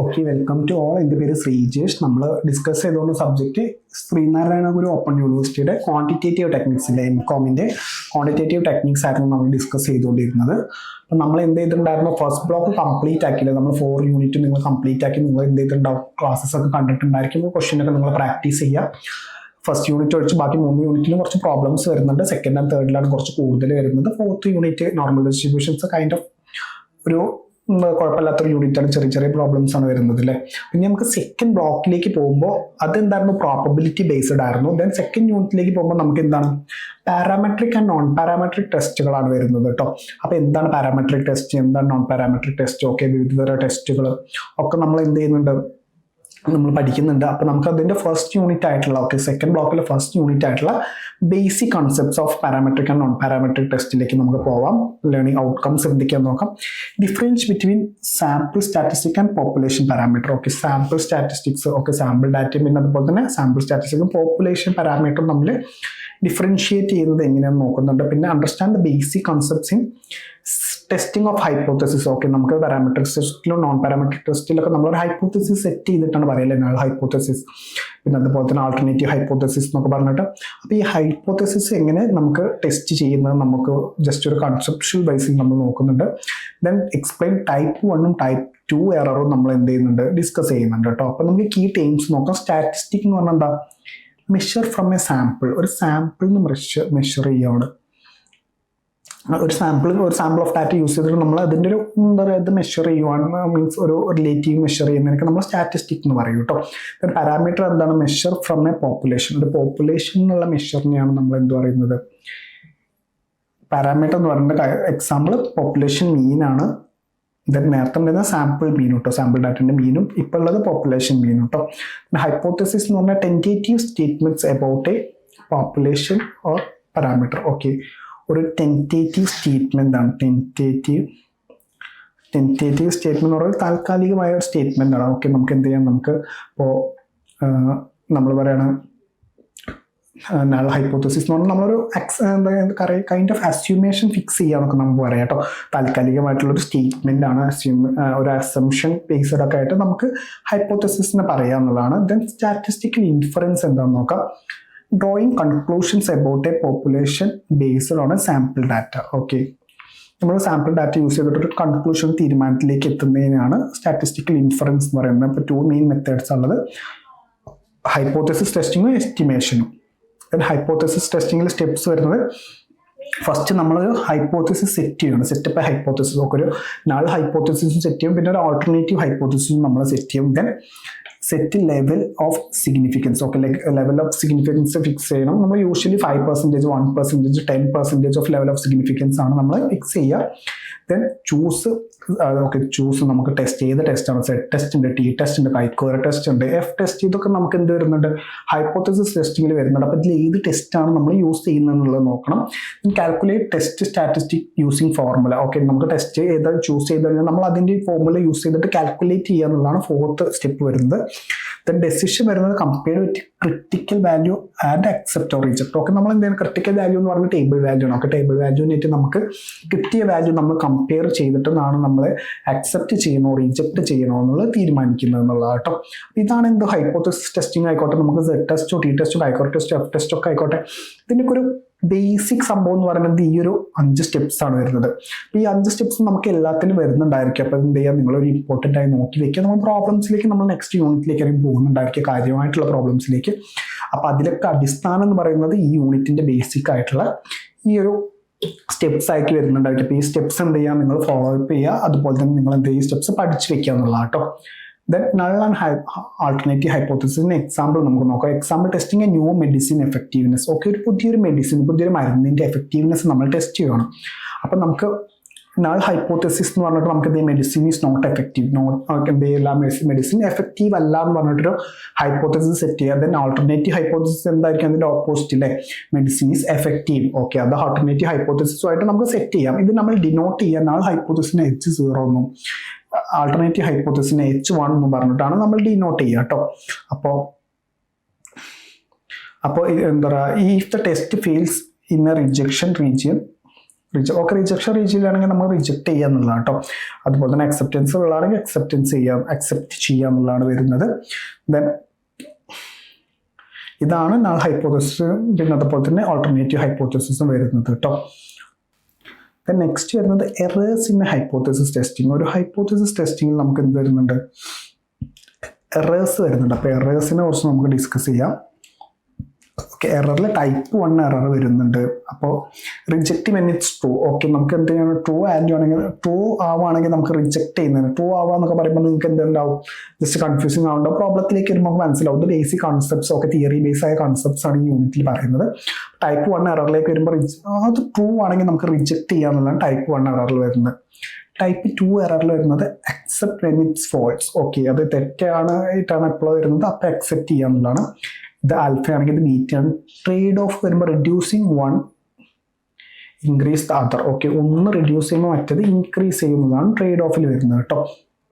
Okay welcome to all എന്റെ പേര് ശ്രീജേഷ്. നമ്മൾ ഡിസ്കസ് ചെയ്തുകൊണ്ട് സബ്ജക്റ്റ് ശ്രീനാരായണ ഗുരു ഓപ്പൺ യൂണിവേഴ്സിറ്റിയുടെ ക്വാണ്ടിറ്റേറ്റീവ് ടെക്നിക്സിന്റെ എം കോമിന്റെ ക്വാണ്ടിറ്റേറ്റീവ് ടെക്നിക്സ് ആയിരുന്നു നമ്മൾ ഡിസ്കസ് ചെയ്തുകൊണ്ടിരുന്നത്. അപ്പം നമ്മൾ എന്ത് ചെയ്തിട്ടുണ്ടായിരുന്നു? ഫസ്റ്റ് ബ്ലോക്ക് കംപ്ലീറ്റ് ആക്കിയില്ല? നമ്മൾ ഫോർ യൂണിറ്റ് നിങ്ങൾ കംപ്ലീറ്റ് ആക്കി നിങ്ങൾ എന്ത് ചെയ്തിട്ടുണ്ടാവും? ക്ലാസ്സസ് ഒക്കെ കണ്ടിട്ടുണ്ടായിരിക്കും. ക്വസ്റ്റ്യൻ ഒക്കെ നിങ്ങൾ പ്രാക്ടീസ് ചെയ്യുക ഫസ്റ്റ് യൂണിറ്റ് ഒഴിച്ച് ബാക്കി മൂന്ന് യൂണിറ്റിലും കുറച്ച് പ്രോബ്ലംസ് വരുന്നുണ്ട്. സെക്കൻഡ് ആൻഡ് തേർഡിലാണ് കുറച്ച് കൂടുതൽ വരുന്നത്. Fourth unit normal distributions kind of ഒരു കുഴപ്പമില്ലാത്തൊരു യൂണിറ്റാണ് ചെറിയ ചെറിയ പ്രോബ്ലംസ് ആണ് വരുന്നത് അല്ലേ പിന്നെ നമുക്ക് സെക്കൻഡ് ബ്ലോക്കിലേക്ക് പോകുമ്പോൾ അതെന്തായിരുന്നു? പ്രോബബിലിറ്റി ബേസ്ഡ് ആയിരുന്നു. ദെൻ സെക്കൻഡ് യൂണിറ്റിലേക്ക് പോകുമ്പോൾ നമുക്ക് എന്താണ്? പാരാമെട്രിക് ആൻഡ് നോൺ പാരാമെട്രിക് ടെസ്റ്റുകളാണ് വരുന്നത് കേട്ടോ അപ്പോൾ എന്താണ് പാരാമെട്രിക് ടെസ്റ്റ് എന്താണ് നോൺ പാരാമെട്രിക് ടെസ്റ്റ് ഓക്കെ വിവിധ തരം ടെസ്റ്റുകൾ ഒക്കെ നമ്മൾ എന്ത് ചെയ്യുന്നുണ്ട്? നമ്മൾ പഠിക്കുന്നുണ്ട്. അപ്പോൾ നമുക്ക് അതിന്റെ ഫസ്റ്റ് യൂണിറ്റ് ആയിട്ടുള്ള ഓക്കെ സെക്കൻഡ് ബ്ലോക്കിലെ ഫസ്റ്റ് യൂണിറ്റ് ആയിട്ടുള്ള basic concepts of parametric and non parametric ടെസ്റ്റിലേക്ക് നമുക്ക് പോവാം. ലേണിംഗ് ഔട്ട്കംസ് എന്തൊക്കെയാന്ന് നോക്കാം. Difference between sample statistic and population parameter okay sample statistics okay sample ഡാറ്റയും പിന്നെ അതുപോലെ തന്നെ സാമ്പിൾ സ്റ്റാറ്റിസ്റ്റിക്കും പോപ്പുലേഷൻ പാരാമീറ്ററും നമ്മൾ ഡിഫറൻഷിയേറ്റ് ചെയ്യുന്നത് എങ്ങനെയാണെന്ന് നോക്കുന്നുണ്ട്. പിന്നെ understand the basic concepts in testing of hypothesis okay നമുക്ക് പാരാമെട്രിക് ടെസ്റ്റിലും നോൺ പാരാമെട്രിക് ടെസ്റ്റിലൊക്കെ നമ്മളൊരു ഹൈപ്പോത്തസിസ് സെറ്റ് ചെയ്തിട്ടാണ് പറയല്ലേ നൾ ഹൈപ്പോത്തസിസ് പിന്നെ അതുപോലെ തന്നെ ആൾട്ടർനേറ്റീവ് ഹൈപ്പോത്തസിസ് എന്നൊക്കെ പറഞ്ഞിട്ട്. അപ്പോൾ ഈ ഹൈപ്പോത്തസിസ് എങ്ങനെ നമുക്ക് ടെസ്റ്റ് ചെയ്യുന്നത് നമുക്ക് ജസ്റ്റ് ഒരു കൺസെപ്ഷ്യൽ ബേസിൽ നമ്മൾ നോക്കുന്നുണ്ട്. ദെൻ എക്സ്പ്ലെയിൻ ടൈപ്പ് വണ്ണും ടൈപ്പ് ടു എററും നമ്മൾ എന്ത് ചെയ്യുന്നുണ്ട്? ഡിസ്കസ് ചെയ്യുന്നുണ്ട് കേട്ടോ. അപ്പോൾ നമുക്ക് കീ ടൈംസ് നോക്കാം. സ്റ്റാറ്റിസ്റ്റിക് എന്ന് പറഞ്ഞാൽ എന്താ? മെഷർ ഫ്രം എ സാമ്പിൾ ഒരു സാമ്പിൾ നിന്ന് മെഷർ മെഷർ ചെയ്യുകയാണ് ഒരു സാമ്പിൾ ഒരു സാമ്പിൾ ഓഫ് ഡാറ്റ യൂസ് ചെയ്തിട്ട് നമ്മൾ അതിന്റെ ഒരു എന്താ പറയുക ഇത് മെഷർ ചെയ്യുവാണ്. മീൻസ് ഒരു റിലേറ്റീവ് മെഷർ ചെയ്യുന്നതിനൊക്കെ നമ്മൾ സ്റ്റാറ്റിസ്റ്റിക് എന്ന് പറയും കേട്ടോ. ഒരു പാരാമീറ്റർ എന്താണ്? മെഷർ ഫ്രം എ പോപ്പുലേഷൻ ഒരു പോപ്പുലേഷൻ എന്നുള്ള മെഷറിനെയാണ് നമ്മൾ എന്ത് പറയുന്നത്? പാരാമീറ്റർ എന്ന് പറയുന്നത് എക്സാമ്പിൾ പോപ്പുലേഷൻ മീനാണ് ദെൻ നേരത്തെ ഉണ്ടായിരുന്ന സാമ്പിൾ മീൻ കേട്ടോ സാമ്പിൾ ഡാറ്റന്റെ മീനും ഇപ്പോൾ ഉള്ളത് പോപ്പുലേഷൻ മീൻ കേട്ടോ ഹൈപ്പോത്തസിസ് എന്ന് പറഞ്ഞാൽ tentative statements about a population or parameter okay ഒരു ടെന്റേറ്റീവ് സ്റ്റേറ്റ്മെന്റ് ആണ്. ടെന്റേറ്റീവ് ടെന്റേറ്റീവ് സ്റ്റേറ്റ്മെന്റ് എന്ന് പറയുന്നത് താൽക്കാലികമായ ഒരു സ്റ്റേറ്റ്മെന്റ് ആണ്. ഓക്കെ നമുക്ക് എന്ത് ചെയ്യാം? നമുക്ക് ഇപ്പോൾ നമ്മൾ പറയണ നൾ ഹൈപ്പോത്തസിസ് എന്ന് പറഞ്ഞാൽ നമ്മളൊരു എക്സ് എന്താ കൈൻഡ് ഓഫ് അസ്യൂമേഷൻ ഫിക്സ് ചെയ്യാന്നൊക്കെ നമുക്ക് പറയാം കേട്ടോ. താൽക്കാലികമായിട്ടുള്ളൊരു സ്റ്റേറ്റ്മെന്റ് ആണ്. അസ്യൂ ഒരു അസംഷൻ ബേസ്ഡ് ഒക്കെ ആയിട്ട് നമുക്ക് ഹൈപ്പോത്തസിസിനെ പറയാന്നുള്ളതാണ് ദെൻ സ്റ്റാറ്റിസ്റ്റിക്കൽ ഇൻഫറൻസ് എന്താണെന്ന് നോക്കാം. Drawing conclusions about a population based on a sample data okay നമ്മൾ സാമ്പിൾ ഡാറ്റ യൂസ് ചെയ്തിട്ട് ഒരു കൺക്ലൂഷൻ തീരുമാനത്തിലേക്ക് എത്തുന്നതിനാണ് സ്റ്റാറ്റിസ്റ്റിക്കൽ ഇൻഫറൻസ് എന്ന് പറയുന്നത്. ഇപ്പോൾ ടു മെയിൻ മെത്തേഡ്സ് ഉള്ളത്. ഹൈപ്പോത്തസിസ് ടെസ്റ്റിങ്ങും എസ്റ്റിമേഷനും ഹൈപ്പോത്തസിസ് ടെസ്റ്റിങ്ങിൽ സ്റ്റെപ്സ് വരുന്നത് ഫസ്റ്റ് നമ്മൾ ഹൈപ്പോത്തസിസ് സെറ്റ് ചെയ്യണം. സെറ്റപ്പ് ഹൈപ്പോത്തസിസ് ഒക്കെ ഒരു നാൾ ഹൈപ്പോത്തസിസും സെറ്റ് ചെയ്യും. പിന്നെ ഒരു ആൾട്ടർനേറ്റീവ് ഹൈപ്പോത്തസിസും നമ്മൾ സെറ്റ് ചെയ്യും. Then set level of significance okay level of significance fix ചെയ്യണം. നമ്മൾ usually five percentage one percentage ten percentage of level of significance ആണ് നമ്മൾ ഫിക്സ് ചെയ്യുക. ദെൻ ചൂസ് ഓക്കെ ചൂസ് നമുക്ക് ടെസ്റ്റ് ചെയ്ത ടെസ്റ്റ് ആണ്. സെറ്റ് ടെസ്റ്റ് ഉണ്ട് ടി ടെസ്റ്റ് ഉണ്ട് കൈക്കോര ടെസ്റ്റ് ഉണ്ട് എഫ് ടെസ്റ്റ് ഇതൊക്കെ നമുക്ക് എന്ത് വരുന്നുണ്ട്? ഹൈപ്പോത്തസിസ് ടെസ്റ്റിംഗിൽ വരുന്നുണ്ട്. അപ്പോൾ ഇതിൽ ഏത് ടെസ്റ്റാണ് നമ്മൾ യൂസ് ചെയ്യുന്നത് എന്നുള്ളത് നോക്കണം calculate test statistic using formula okay നമുക്ക് ടെസ്റ്റ് ഏതാ ചൂസ് ചെയ്ത് കഴിഞ്ഞാൽ നമ്മൾ അതിന്റെ ഫോർമുല യൂസ് ചെയ്തിട്ട് കാൽക്കുലേറ്റ് ചെയ്യുക എന്നുള്ളതാണ് ഫോർത്ത് സ്റ്റെപ്പ് വരുന്നത്. ദെൻ ഡെസിഷൻ വരുന്നത് compare with critical value and accept or reject okay നമ്മൾ എന്തെങ്കിലും ക്രിട്ടിക്കൽ വാല്യൂ എന്ന് പറഞ്ഞാൽ ടേബിൾ വാല്യൂ ആണ്. ഓക്കെ ടേബിൾ വാല്യൂനായിട്ട് നമുക്ക് കിട്ടിയ വാല്യൂ നമ്മൾ കമ്പയർ ചെയ്തിട്ടെന്നാണ് നമ്മൾ അക്സെപ്റ്റ് ചെയ്യണോ റിജക്ട് ചെയ്യണോ എന്നുള്ളത് തീരുമാനിക്കുന്നത് എന്നുള്ളത് കേട്ടോ. ഇതാണ് എന്ത് ഹൈപ്പോത്തസ് ടെസ്റ്റിംഗ് ആയിക്കോട്ടെ. നമുക്ക് ടെസ്റ്റോ ടി ടെസ്റ്റോ ഹൈക്കോർ ടെസ്റ്റോ എഫ് ടെസ്റ്റോ ഒക്കെ ആയിക്കോട്ടെ. ഇതിന്റെയൊക്കെ ഒരു ബേസിക് സംഭവം എന്ന് പറയുന്നത് ഈ ഒരു അഞ്ച് സ്റ്റെപ്സ് ആണ് വരുന്നത്. അപ്പൊ ഈ അഞ്ച് സ്റ്റെപ്സ് നമുക്ക് എല്ലാത്തിലും വരുന്നുണ്ടായിരിക്കും. അപ്പോൾ എന്ത് നിങ്ങൾ ഒരു ഇമ്പോർട്ടന്റ് ആയി നോക്കി വെക്കുക. നമ്മൾ പ്രോബ്ലംസിലേക്ക് നമ്മൾ നെക്സ്റ്റ് യൂണിറ്റിലേക്ക് ആയിരിക്കും പോകുന്നുണ്ടായിരിക്കും കാര്യമായിട്ടുള്ള പ്രോബ്ലംസിലേക്ക് അപ്പോൾ അതിലൊക്കെ അടിസ്ഥാനം എന്ന് പറയുന്നത് ഈ യൂണിറ്റിന്റെ ബേസിക് ആയിട്ടുള്ള ഈ ഒരു സ്റ്റെപ്സ് ആയിട്ട് വരുന്നുണ്ടായിരിക്കും. അപ്പോൾ ഈ സ്റ്റെപ്സ് എന്ത് ചെയ്യുക നിങ്ങൾ ഫോളോ അപ്പ് ചെയ്യുക. അതുപോലെ തന്നെ നിങ്ങൾ എന്ത് ചെയ്യുക സ്റ്റെപ്സ് പഠിച്ചു വെക്കുക എന്നുള്ളതാണ് കേട്ടോ. ദെൻ നൾ ആൻഡ് ഹൈ ആൾട്ടർനേറ്റീവ് ഹൈപ്പോത്തസിന് എക്സാമ്പിൾ നമുക്ക് നോക്കാം. Example testing a new medicine effectiveness okay ഒരു പുതിയൊരു മെഡിസിൻ പുതിയൊരു മരുന്നിന്റെ എഫക്റ്റീവ്നെസ് നമ്മൾ ടെസ്റ്റ് ചെയ്യണം. അപ്പം നമുക്ക് നൾ ഹൈപ്പോത്തസിസ് എന്ന് പറഞ്ഞിട്ട് നമുക്ക് ഇതേ medicine is not effective not എന്ത് ചെയ്യില്ല? മെഡിസിൻ എഫക്റ്റീവ് അല്ല എന്ന് പറഞ്ഞിട്ടൊരു ഹൈപ്പോത്തസിസ് സെറ്റ് ചെയ്യുക. ദെൻ ആൾട്ടർനേറ്റീവ് ഹൈപ്പോത്തസിസ് എന്തായിരിക്കും? അതിന്റെ ഓപ്പോസിറ്റ് അല്ലേ മെഡിസിൻ ഈസ് എഫക്റ്റീവ് ഓക്കെ അത് ആൾട്ടർനേറ്റീവ് ഹൈപ്പോത്തസിസുമായിട്ട് നമുക്ക് സെറ്റ് ചെയ്യാം. ഇത് നമ്മൾ ഡിനോട്ട് ചെയ്യാൻ നാൾ ഹൈപ്പോത്തസിന് എച്ച് സീറോ എന്നും ആൾട്ടർനേറ്റീവ് ഹൈപ്പോത്തസിന് എച്ച് വൺ എന്ന് പറഞ്ഞിട്ടാണ് നമ്മൾ ഡിനോട്ട് ചെയ്യുക കേട്ടോ അപ്പോൾ അപ്പോൾ എന്താ പറയുക if the test fails in a rejection region റിജ okay rejection റീജിയനിലാണെങ്കിൽ നമ്മൾ റിജക്ട് ചെയ്യുക എന്നുള്ളതാണ് കേട്ടോ അതുപോലെ തന്നെ അക്സെപ്റ്റൻസ് ഉള്ളതാണെങ്കിൽ അക്സെപ്റ്റൻസ് ചെയ്യാം അക്സെപ്റ്റ് ചെയ്യുക എന്നുള്ളതാണ് വരുന്നത്. ദെൻ ഇതാണ് നാൾ ഹൈപ്പോത്തസിസ് പിന്നെ അതുപോലെ തന്നെ ഓൾട്ടർനേറ്റീവ് ഹൈപ്പോത്തസിസും വരുന്നത് കേട്ടോ നെക്സ്റ്റ് വരുന്നത് എറേഴ്സ് ഇൻ ഹൈപ്പോത്തസിസ് ടെസ്റ്റിംഗ് ഒരു ഹൈപ്പോത്തസിസ് ടെസ്റ്റിംഗിൽ നമുക്ക് എന്ത് വരുന്നുണ്ട്? എറേഴ്സ് വരുന്നുണ്ട്. അപ്പോൾ എറേഴ്സിനെ കുറിച്ച് നമുക്ക് ഡിസ്കസ് ചെയ്യാം. ഓക്കെ എററിൽ ടൈപ്പ് വൺ എറർ വരുന്നുണ്ട്. അപ്പോൾ reject when it's true okay നമുക്ക് എന്ത് ചെയ്യണം? ട്രൂ ആൻഡ് ആണെങ്കിൽ ട്രൂ ആവുകയാണെങ്കിൽ നമുക്ക് റിജക്ട് ചെയ്യുന്നതിന്. ട്രൂ ആവുക എന്നൊക്കെ പറയുമ്പോൾ നിങ്ങൾക്ക് എന്തുണ്ടാവും ജസ്റ്റ് കൺഫ്യൂസിങ് ആവുണ്ടോ പ്രോബ്ലത്തിലേക്ക് വരുമ്പോൾ നമുക്ക് മനസ്സിലാവും. ഇത് ബേസിക് കോൺസെപ്റ്റ്സ് ഒക്കെ തിയറി ബേസ് ആയ കോൺസെപ്റ്റ്സ് ആണ് ഈ യൂണിറ്റിൽ പറയുന്നത്. ടൈപ്പ് വൺ എററിലേക്ക് വരുമ്പോൾ അത് ട്രൂ ആണെങ്കിൽ നമുക്ക് റിജക്ട് ചെയ്യാന്നുള്ളതാണ് ടൈപ്പ് വൺ എററിൽ വരുന്നത്. ടൈപ്പ് ടു എററിൽ വരുന്നത് accept when it's false okay അത് തെറ്റാണ് ആയിട്ടാണ് എപ്പോഴും വരുന്നത്. അപ്പോൾ അക്സെപ്റ്റ് ചെയ്യാന്നുള്ളതാണ് ഇത് ആൽഫ ആണെങ്കിൽ ഇത് ബീറ്റ ആണ്. ട്രേഡ് ഓഫ് വരുമ്പോൾ reducing one increase the other okay ഒന്ന് റെഡ്യൂസ് ചെയ്യുമ്പോൾ മറ്റത് ഇൻക്രീസ് ചെയ്യുന്നതാണ് ട്രേഡ് ഓഫിൽ വരുന്നത് കേട്ടോ.